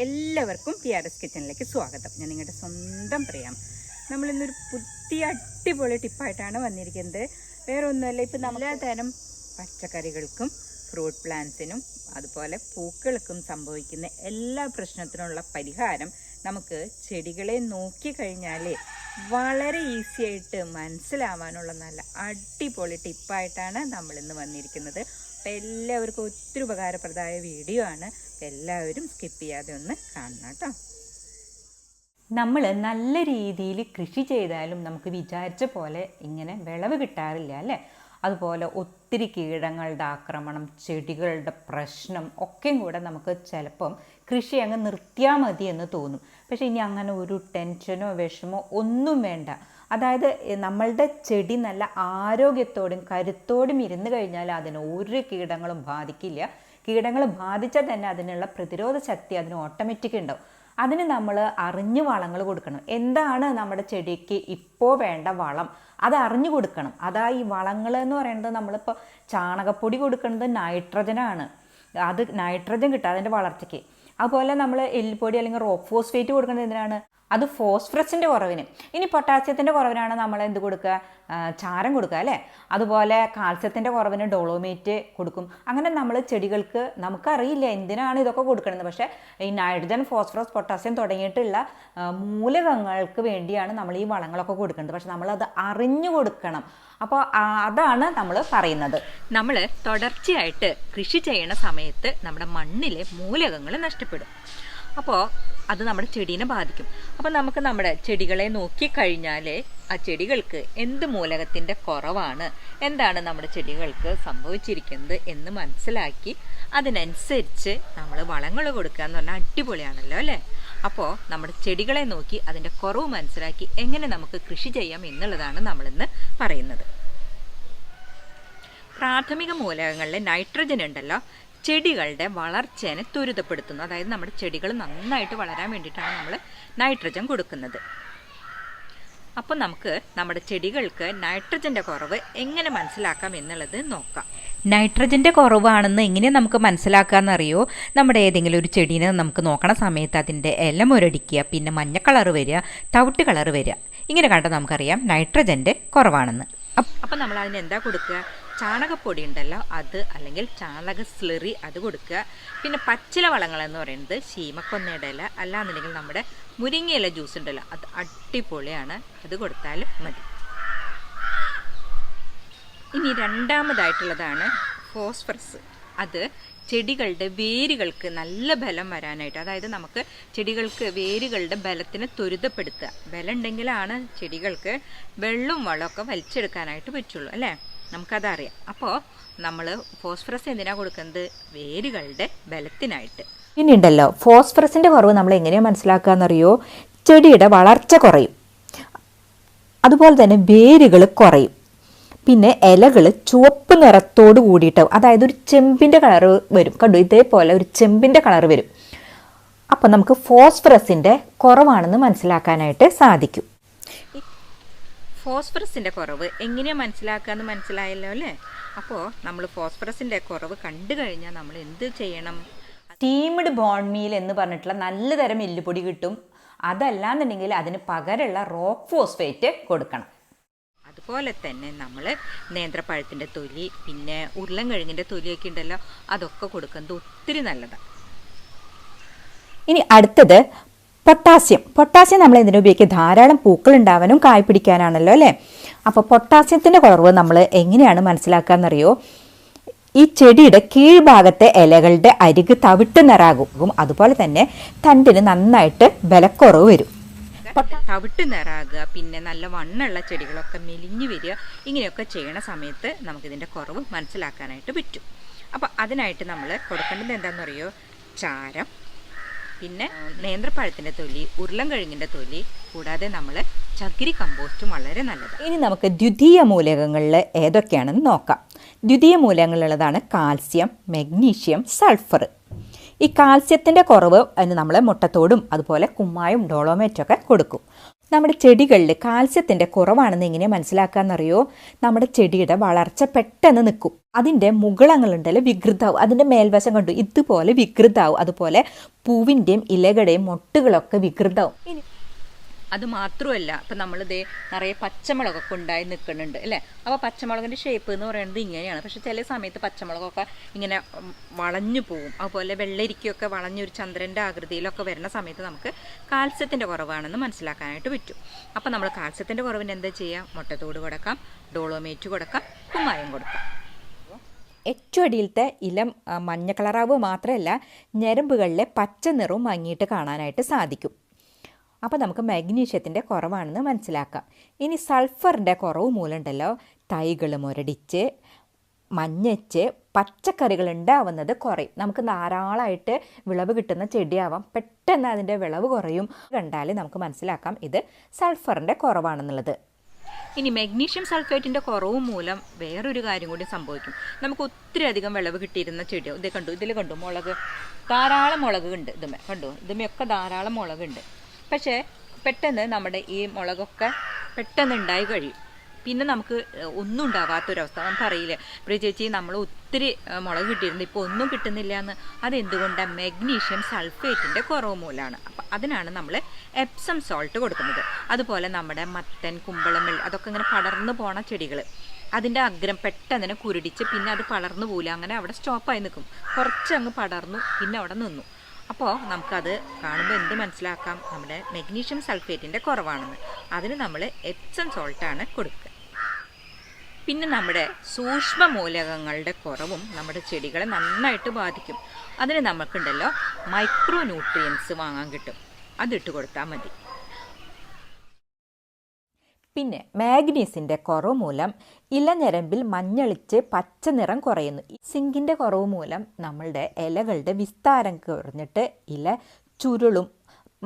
എല്ലാവർക്കും P R S കിച്ചണിലേക്ക് സ്വാഗതം. ഞാൻ നിങ്ങളുടെ സ്വന്തം പ്രിയം. നമ്മളിന്നൊരു പുതിയ അടിപൊളി ടിപ്പായിട്ടാണ് വന്നിരിക്കുന്നത്. വേറെ ഒന്നുമല്ല ഇപ്പം എല്ലാ തരം പച്ചക്കറികൾക്കും ഫ്രൂട്ട് പ്ലാന്റ്സിനും അതുപോലെ പൂക്കൾക്കും സംഭവിക്കുന്ന എല്ലാ പ്രശ്നത്തിനുള്ള പരിഹാരം നമുക്ക് ചെടികളെ നോക്കിക്കഴിഞ്ഞാൽ വളരെ ഈസി ആയിട്ട് മനസ്സിലാവാനുള്ള നല്ല അടിപൊളി ടിപ്പായിട്ടാണ് നമ്മളിന്ന് വന്നിരിക്കുന്നത്. അപ്പം എല്ലാവർക്കും ഒത്തിരി ഉപകാരപ്രദമായ വീഡിയോ ആണ്. എല്ലാവരും സ്കിപ്പ് ചെയ്യാതെ ഒന്ന് കാണണം കേട്ടോ. നമ്മൾ നല്ല രീതിയിൽ കൃഷി ചെയ്താലും നമുക്ക് വിചാരിച്ച പോലെ ഇങ്ങനെ വിളവ് കിട്ടാറില്ല അല്ലേ? അതുപോലെ ഒത്തിരി കീടങ്ങളുടെ ആക്രമണം ചെടികളുടെ പ്രശ്നം ഒക്കെയും കൂടെ നമുക്ക് ചിലപ്പം കൃഷി അങ്ങ് നിർത്തിയാൽ മതി എന്ന് തോന്നും. പക്ഷേ ഇനി അങ്ങനെ ഒരു ടെൻഷനോ വിഷമോ ഒന്നും വേണ്ട. അതായത് നമ്മളുടെ ചെടി നല്ല ആരോഗ്യത്തോടും കരുത്തോടും ഇരുന്ന് കഴിഞ്ഞാൽ അതിന് ഒരു കീടങ്ങളും ബാധിക്കില്ല. കീടങ്ങൾ ബാധിച്ചാൽ തന്നെ അതിനുള്ള പ്രതിരോധ ശക്തി അതിന് ഓട്ടോമാറ്റിക് ഉണ്ടാവും. അതിന് നമ്മൾ അറിഞ്ഞ് വളങ്ങൾ കൊടുക്കണം. എന്താണ് നമ്മുടെ ചെടിക്ക് ഇപ്പോൾ വേണ്ട വളം? അത് അറിഞ്ഞു കൊടുക്കണം. അതാ ഈ വളങ്ങൾ എന്ന് പറയുന്നത് നമ്മളിപ്പോൾ ചാണകപ്പൊടി കൊടുക്കുന്നത് നൈട്രജനാണ് അത് നൈട്രജൻ കിട്ടും. അതിന്റെ വളർച്ചയ്ക്ക്. അതുപോലെ നമ്മൾ എല്ലുപൊടി അല്ലെങ്കിൽ റോക്ക് ഫോസ്ഫേറ്റ് കൊടുക്കുന്നത് എന്തിനാണ്? അത് ഫോസ്ഫറസിന്റെ കുറവിന്. ഇനി പൊട്ടാസ്യത്തിന്റെ കുറവിനാണ് നമ്മൾ എന്ത് കൊടുക്കുക? ചാരം കൊടുക്കുക അല്ലേ? അതുപോലെ കാൽസ്യത്തിന്റെ കുറവിന് ഡോളോമേറ്റ് കൊടുക്കും. അങ്ങനെ നമ്മൾ ചെടികൾക്ക് നമുക്കറിയില്ല എന്തിനാണ് ഇതൊക്കെ കൊടുക്കുന്നത്. പക്ഷേ ഈ നൈട്രജൻ ഫോസ്ഫറസ് പൊട്ടാസ്യം തുടങ്ങിയിട്ടുള്ള മൂലകങ്ങൾക്ക് വേണ്ടിയാണ് നമ്മൾ ഈ വളങ്ങളൊക്കെ കൊടുക്കുന്നത്. പക്ഷെ നമ്മളത് അറിഞ്ഞു കൊടുക്കണം. അപ്പോൾ അതാണ് നമ്മൾ പറയുന്നത്. നമ്മൾ തുടർച്ചയായിട്ട് കൃഷി ചെയ്യുന്ന സമയത്ത് നമ്മുടെ മണ്ണിലെ മൂലകങ്ങൾ നഷ്ടപ്പെടും. അപ്പോൾ അത് നമ്മുടെ ചെടീനെ ബാധിക്കും. അപ്പോൾ നമുക്ക് നമ്മുടെ ചെടികളെ നോക്കിക്കഴിഞ്ഞാൽ ആ ചെടികൾക്ക് എന്ത് മൂലകത്തിന്റെ കുറവാണ് എന്താണ് നമ്മുടെ ചെടികൾക്ക് സംഭവിച്ചിരിക്കുന്നത് എന്ന് മനസ്സിലാക്കി അതിനനുസരിച്ച് നമ്മൾ വളങ്ങൾ കൊടുക്കുക എന്ന് പറഞ്ഞാൽ അടിപൊളിയാണല്ലോ അല്ലേ? അപ്പോൾ നമ്മുടെ ചെടികളെ നോക്കി അതിന്റെ കുറവ് മനസ്സിലാക്കി എങ്ങനെ നമുക്ക് കൃഷി ചെയ്യാം എന്നുള്ളതാണ് നമ്മളിന്ന് പറയുന്നത്. പ്രാഥമിക മൂലകങ്ങളിൽ നൈട്രജൻ ഉണ്ടല്ലോ. ചെടികളുടെ വളർച്ചേനെ ത്വരിതപ്പെടുത്തുന്നു. അതായത് നമ്മുടെ ചെടികൾ നന്നായിട്ട് വളരാൻ വേണ്ടിയിട്ടാണ് നമ്മൾ നൈട്രജൻ കൊടുക്കുന്നത്. അപ്പോൾ നമുക്ക് നമ്മുടെ ചെടികൾക്ക് നൈട്രജന്റെ കുറവ് എങ്ങനെ മനസ്സിലാക്കാം എന്നുള്ളത് നോക്കാം. നൈട്രജന്റെ കുറവാണെന്ന് എങ്ങനെ നമുക്ക് മനസ്സിലാക്കാമെന്നറിയോ നമ്മുടെ ഏതെങ്കിലും ഒരു ചെടീനെ നമുക്ക് നോക്കണ സമയത്ത് അതിന്റെ ഇല മുരടിക്കുക പിന്നെ മഞ്ഞ കളർ വരിക തവിട്ട് കളർ വരിക. ഇങ്ങനെ കണ്ടാൽ നമുക്കറിയാം നൈട്രജന്റെ കുറവാണെന്ന്. അപ്പം നമ്മൾ അതിന് എന്താ കൊടുക്കുക? ചാണകപ്പൊടി ഉണ്ടല്ലോ അത് അല്ലെങ്കിൽ ചാണക സ്ലറി അത് കൊടുക്കുക. പിന്നെ പച്ചില വളങ്ങൾ എന്ന് പറയുന്നത് ശീമക്കൊന്നയുടെ ഇല അല്ലാന്നുണ്ടെങ്കിൽ നമ്മുടെ മുരിങ്ങയില ജ്യൂസ് ഉണ്ടല്ലോ അത് അടിപൊളിയാണ്. അത് കൊടുത്താൽ മതി. ഇനി രണ്ടാമതായിട്ടുള്ളതാണ് ഫോസ്ഫറസ്. അത് ചെടികളുടെ വേരുകൾക്ക് നല്ല ബലം വരാനായിട്ട് അതായത് നമുക്ക് ചെടികൾക്ക് വേരുകളുടെ ബലത്തിനെ ത്വരിതപ്പെടുത്തുക. ബലം ഉണ്ടെങ്കിലാണ് ചെടികൾക്ക് വെള്ളവും വളമൊക്കെ വലിച്ചെടുക്കാനായിട്ട് പറ്റുള്ളൂ അല്ലേ? നമുക്കതറിയാം. അപ്പോൾ നമ്മൾ ഫോസ്ഫറസ് എന്തിനാണ് കൊടുക്കുന്നത്? വേരുകളുടെ ബലത്തിനായിട്ട്. ഇനി ഉണ്ടല്ലോ ഫോസ്ഫറസിന്റെ കുറവ് നമ്മൾ എങ്ങനെയാണ് മനസ്സിലാക്കാമെന്നറിയോ ചെടിയുടെ വളർച്ച കുറയും. അതുപോലെ തന്നെ വേരുകൾ കുറയും. പിന്നെ ഇലകൾ ചുവപ്പ് നിറത്തോട് കൂടിയിട്ട് അതായത് ഒരു ചെമ്പിന്റെ കളർ വരും. കണ്ടു? ഇതേപോലെ ഒരു ചെമ്പിന്റെ കളർ വരും. അപ്പോൾ നമുക്ക് ഫോസ്ഫറസിന്റെ കുറവാണെന്ന് മനസ്സിലാക്കാനായിട്ട് സാധിക്കും. ഫോസ്ഫറസിന്റെ കുറവ്. എങ്ങനെയാണ് മനസ്സിലാക്കാന്ന് മനസ്സിലായല്ലോ അല്ലേ? അപ്പോൾ നമ്മൾ ഫോസ്ഫറസിന്റെ കുറവ് കണ്ടു കഴിഞ്ഞാൽ നമ്മൾ എന്ത് ചെയ്യണം? സ്റ്റീംഡ് ബോൺ മീൽ എന്ന് പറഞ്ഞിട്ടുള്ള നല്ല തരം എല്ലുപൊടി കിട്ടും. അതല്ലാന്നുണ്ടെങ്കിൽ അതിന് പകരമുള്ള റോക്ക് ഫോസ്ഫേറ്റ് കൊടുക്കണം. അതുപോലെ തന്നെ നമ്മൾ നേന്ത്രപ്പഴത്തിന്റെ തൊലി പിന്നെ ഉരുളൻ കിഴങ്ങിന്റെ തൊലിയൊക്കെ ഉണ്ടല്ലോ അതൊക്കെ കൊടുക്കുന്നത് ഒത്തിരി നല്ലതാണ് ഇനി അടുത്തത് പൊട്ടാസ്യം. പൊട്ടാസ്യം നമ്മൾ എന്തിനു ഉപയോഗിക്കുക? ധാരാളം പൂക്കൾ ഉണ്ടാവാനും കായ് പിടിക്കാനാണല്ലോ അല്ലേ? അപ്പോൾ പൊട്ടാസ്യത്തിന്റെ കുറവ് നമ്മൾ എങ്ങനെയാണ് മനസ്സിലാക്കുക എന്നറിയോ? ഈ ചെടിയുടെ കീഴ്ഭാഗത്തെ ഇലകളുടെ അരിക് തവിട്ട് നിറാകും. അതുപോലെ തന്നെ തണ്ടിന് നന്നായിട്ട് ബലക്കുറവ് വരും. തവിട്ട് നിറാകുക പിന്നെ നല്ല വണ്ണുള്ള ചെടികളൊക്കെ മെലിഞ്ഞു വരിക ഇങ്ങനെയൊക്കെ ചെയ്യണ സമയത്ത് നമുക്കിതിന്റെ കുറവ് മനസ്സിലാക്കാനായിട്ട് പറ്റും. അപ്പോൾ അതിനായിട്ട് നമ്മൾ കൊടുക്കേണ്ടത് എന്താണെന്ന് അറിയോ ചാരം. പിന്നെ നേന്ത്രപ്പഴത്തിന്റെ തൊലി ഉരുളൻ കിഴങ്ങിന്റെ തൊലി കൂടാതെ നമ്മൾ ചകിരി കമ്പോസ്റ്റും വളരെ നല്ലതാണ് ഇനി നമുക്ക് ദ്വിതീയ മൂലകങ്ങളിൽ ഏതൊക്കെയാണെന്ന് നോക്കാം. ദ്വിതീയ മൂലകങ്ങളുള്ളതാണ് കാൽസ്യം മെഗ്നീഷ്യം സൾഫർ. ഈ കാൽസ്യത്തിന്റെ കുറവ് അതിന് നമ്മൾ മുട്ടത്തോടും അതുപോലെ കുമ്മായും ഡോളോമേറ്റൊക്കെ കൊടുക്കും. നമ്മുടെ ചെടികളിൽ കാൽസ്യത്തിന്റെ കുറവാണെന്ന് എങ്ങനെ മനസ്സിലാക്കാമെന്നറിയോ നമ്മുടെ ചെടിയുടെ വളർച്ച പെട്ടെന്ന് നിൽക്കും. അതിന്റെ മുകളങ്ങളുണ്ടല്ലോ വികൃതാവും. അതിന്റെ മേൽവശം കണ്ടു ഇതുപോലെ വികൃതാവും. അതുപോലെ പൂവിന്റെയും ഇലകളുടെയും മൊട്ടുകളൊക്കെ വികൃതാവും. ഇനി അത് മാത്രമല്ല ഇപ്പം നമ്മളിതേ നിറയെ പച്ചമുളകൊക്കെ ഉണ്ടായി നിൽക്കുന്നുണ്ട് അല്ലേ? അപ്പോൾ പച്ചമുളകിന്റെ ഷേപ്പ് എന്ന് പറയുന്നത് ഇങ്ങനെയാണ്. പക്ഷെ ചില സമയത്ത് പച്ചമുളകൊക്കെ ഇങ്ങനെ വളഞ്ഞു പോവും. അതുപോലെ വെള്ളരിക്കൊക്കെ വളഞ്ഞൊരു ചന്ദ്രന്റെ ആകൃതിയിലൊക്കെ വരുന്ന സമയത്ത് നമുക്ക് കാൽസ്യത്തിന്റെ കുറവാണെന്ന് മനസ്സിലാക്കാനായിട്ട് പറ്റും. അപ്പോൾ നമ്മൾ കാൽസ്യത്തിന്റെ കുറവിന് എന്താ ചെയ്യുക മുട്ടത്തോട് കൊടുക്കാം ഡോളോമേറ്റ് കൊടുക്കാം കുമ്മായം കൊടുക്കാം. ഏറ്റവും അടിയിലത്തെ ഇലം മഞ്ഞ കളറാവ് മാത്രമല്ല ഞരമ്പുകളിലെ പച്ച നിറവും മങ്ങിയിട്ട് കാണാനായിട്ട് സാധിക്കും. അപ്പോൾ നമുക്ക് മാഗ്നീഷ്യത്തിന്റെ കുറവാണെന്ന് മനസ്സിലാക്കാം. ഇനി സൾഫറിന്റെ കുറവ് മൂലമുണ്ടല്ലോ. തൈകൾ മുരടിച്ച് മഞ്ഞച്ച് പച്ചക്കറികൾ ഉണ്ടാവുന്നത് കുറയും. നമുക്ക് ധാരാളമായിട്ട് വിളവ് കിട്ടുന്ന ചെടിയാവാം. പെട്ടെന്ന് അതിന്റെ വിളവ് കുറയും. കണ്ടാൽ നമുക്ക് മനസ്സിലാക്കാം ഇത് സൾഫറിന്റെ കുറവാണെന്നുള്ളത്. ഇനി മഗ്നീഷ്യം സൾഫേറ്റിന്റെ കുറവ് മൂലം വേറൊരു കാര്യം കൂടി സംഭവിക്കും. നമുക്ക് ഒത്തിരി അധികം വിളവ് കിട്ടിയിരുന്ന ചെടിയോ? ഇത് കണ്ടു ഇതിൽ കണ്ടു മുളക്. ധാരാളം മുളക് ഉണ്ട് ഇതുമേ. കണ്ടു? ഇതുമേ ഒക്കെ ധാരാളം മുളകുണ്ട്. പക്ഷേ പെട്ടെന്ന് നമ്മുടെ ഈ മുളകൊക്കെ പെട്ടെന്ന് ഉണ്ടായി കഴിയും. പിന്നെ നമുക്ക് ഒന്നും ഉണ്ടാവാത്തൊരവസ്ഥ. നമുക്കറിയില്ല ഇപ്പോൾ ചേച്ചി നമ്മൾ ഒത്തിരി മുളക് കിട്ടിയിരുന്നു ഇപ്പോൾ ഒന്നും കിട്ടുന്നില്ല എന്ന്. അതെന്തുകൊണ്ടാണ് മെഗ്നീഷ്യം സൾഫേറ്റിന്റെ കുറവ് മൂലമാണ്. അപ്പം അതിനാണ് നമ്മൾ എപ്സം സോൾട്ട് കൊടുക്കുന്നത്. അതുപോലെ നമ്മുടെ മത്തൻ കുമ്പളമിൽ അതൊക്കെ ഇങ്ങനെ പടർന്നു പോണ ചെടികൾ അതിന്റെ അഗ്രം പെട്ടെന്ന് കുരുടിച്ച് പിന്നെ അത് പടർന്നു പോകില്ല അങ്ങനെ അവിടെ സ്റ്റോപ്പായി നിൽക്കും. കുറച്ച് അങ്ങ് പടർന്നു പിന്നെ അവിടെ നിന്നു. അപ്പോൾ നമുക്കത് കാണുമ്പോൾ എന്ത് മനസ്സിലാക്കാം? നമ്മുടെ മെഗ്നീഷ്യം സൾഫേറ്റിന്റെ കുറവാണെന്ന്. അതിന് നമ്മൾ എപ്സം സോൾട്ടാണ് കൊടുക്കുക. പിന്നെ നമ്മുടെ സൂക്ഷ്മ മൂലകങ്ങളുടെ കുറവും നമ്മുടെ ചെടികളെ നന്നായിട്ട് ബാധിക്കും. അതിന് നമുക്കുണ്ടല്ലോ മൈക്രോ ന്യൂട്രിയൻസ് വാങ്ങാൻ കിട്ടും. അതിട്ട് കൊടുത്താൽ മതി. പിന്നെ മാഗ്നീസിന്റെ കുറവ് മൂലം ഇലഞ്ഞരമ്പിൽ മഞ്ഞളിച്ച് പച്ച നിറം കുറയുന്നു. സിങ്കിന്റെ കുറവ് മൂലം നമ്മളുടെ ഇലകളുടെ വിസ്താരം കുറഞ്ഞിട്ട് ഇല ചുരുളും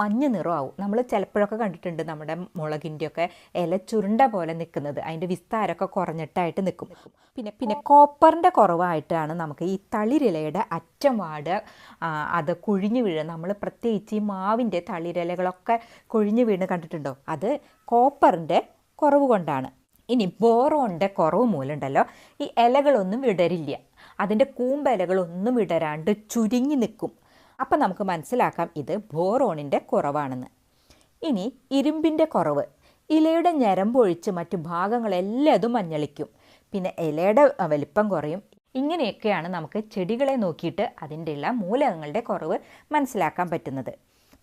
മഞ്ഞ നിറമാവും. നമ്മൾ ചിലപ്പോഴൊക്കെ കണ്ടിട്ടുണ്ട് നമ്മുടെ മുളകിന്റെയൊക്കെ ഇല ചുരുണ്ട പോലെ നിൽക്കുന്നത്. അതിന്റെ വിസ്താരമൊക്കെ കുറഞ്ഞിട്ടായിട്ട് നിൽക്കും. പിന്നെ പിന്നെ കോപ്പറിന്റെ കുറവായിട്ടാണ് നമുക്ക് ഈ തളിരിലയുടെ അറ്റം വാട് അത് കുഴിഞ്ഞു വീഴുക നമ്മൾ പ്രത്യേകിച്ച് ഈ മാവിന്റെ തളിരിലകളൊക്കെ കുഴിഞ്ഞു വീണ് കണ്ടിട്ടുണ്ടോ? അത് കോപ്പറിന്റെ കുറവ് കൊണ്ടാണ് ഇനി ബോറോണിന്റെ കുറവ് മൂലമുണ്ടല്ലോ. ഈ ഇലകളൊന്നും വിടരില്ല. അതിന്റെ കൂമ്പലകളൊന്നും വിടരാണ്ട് ചുരുങ്ങി നിൽക്കും. അപ്പം നമുക്ക് മനസ്സിലാക്കാം ഇത് ബോറോണിന്റെ കുറവാണെന്ന്. ഇനി ഇരുമ്പിന്റെ കുറവ്. ഇലയുടെ ഞരമ്പൊഴിച്ച് മറ്റു ഭാഗങ്ങളെല്ലാം മഞ്ഞളിക്കും. പിന്നെ ഇലയുടെ വലിപ്പം കുറയും. ഇങ്ങനെയൊക്കെയാണ് നമുക്ക് ചെടികളെ നോക്കിയിട്ട് അതിന്റെ ഉള്ള മൂലകങ്ങളുടെ കുറവ് മനസ്സിലാക്കാൻ പറ്റുന്നത്.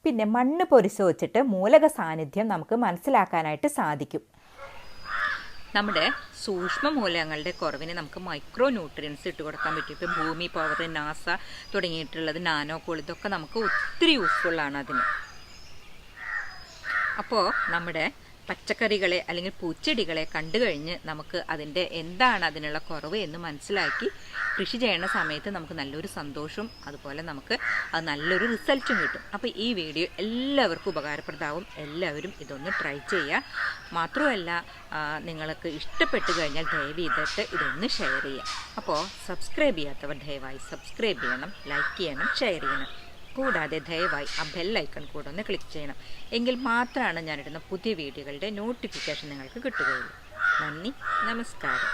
പിന്നെ മണ്ണ് പരിശോധിച്ചിട്ട് മൂലക സാന്നിധ്യം നമുക്ക് മനസ്സിലാക്കാനായിട്ട് സാധിക്കും. നമ്മുടെ സൂക്ഷ്മ മൂലകങ്ങളുടെ കുറവിന് നമുക്ക് മൈക്രോ ന്യൂട്രിയൻസ് ഇട്ട് കൊടുക്കാൻ പറ്റും. ഇപ്പം ഭൂമി പവർ നാസ തുടങ്ങിയിട്ടുള്ളത് നാനോ കോൾ ഇതൊക്കെ നമുക്ക് ഒത്തിരി യൂസ്ഫുള്ളാണ് അതിന്. അപ്പോൾ നമ്മുടെ പച്ചക്കറികളെ അല്ലെങ്കിൽ പൂച്ചെടികളെ കണ്ടു കഴിഞ്ഞ് നമുക്ക് അതിന്റെ എന്താണ് അതിനുള്ള കുറവ് എന്ന് മനസ്സിലാക്കി കൃഷി ചെയ്യുന്ന സമയത്ത് നമുക്ക് നല്ലൊരു സന്തോഷവും അതുപോലെ നമുക്ക് അത് നല്ലൊരു റിസൾട്ടും കിട്ടും. അപ്പോൾ ഈ വീഡിയോ എല്ലാവർക്കും ഉപകാരപ്രദമാവും. എല്ലാവരും ഇതൊന്ന് ട്രൈ ചെയ്യുക. മാത്രമല്ല നിങ്ങൾക്ക് ഇഷ്ടപ്പെട്ടു കഴിഞ്ഞാൽ ദയവ് ചെയ്തിട്ട് ഇതൊന്ന് ഷെയർ ചെയ്യുക. അപ്പോൾ സബ്സ്ക്രൈബ് ചെയ്യാത്തവർ ദയവായി സബ്സ്ക്രൈബ് ചെയ്യണം ലൈക്ക് ചെയ്യണം ഷെയർ ചെയ്യണം. കൂടാതെ ദയവായി ആ ബെല്ലൈക്കൺ കൂടെ ഒന്ന് ക്ലിക്ക് ചെയ്യണം. എങ്കിൽ മാത്രമാണ് ഞാനിടുന്ന പുതിയ വീഡിയോകളുടെ നോട്ടിഫിക്കേഷൻ നിങ്ങൾക്ക് കിട്ടുകയുള്ളൂ. നന്ദി നമസ്കാരം.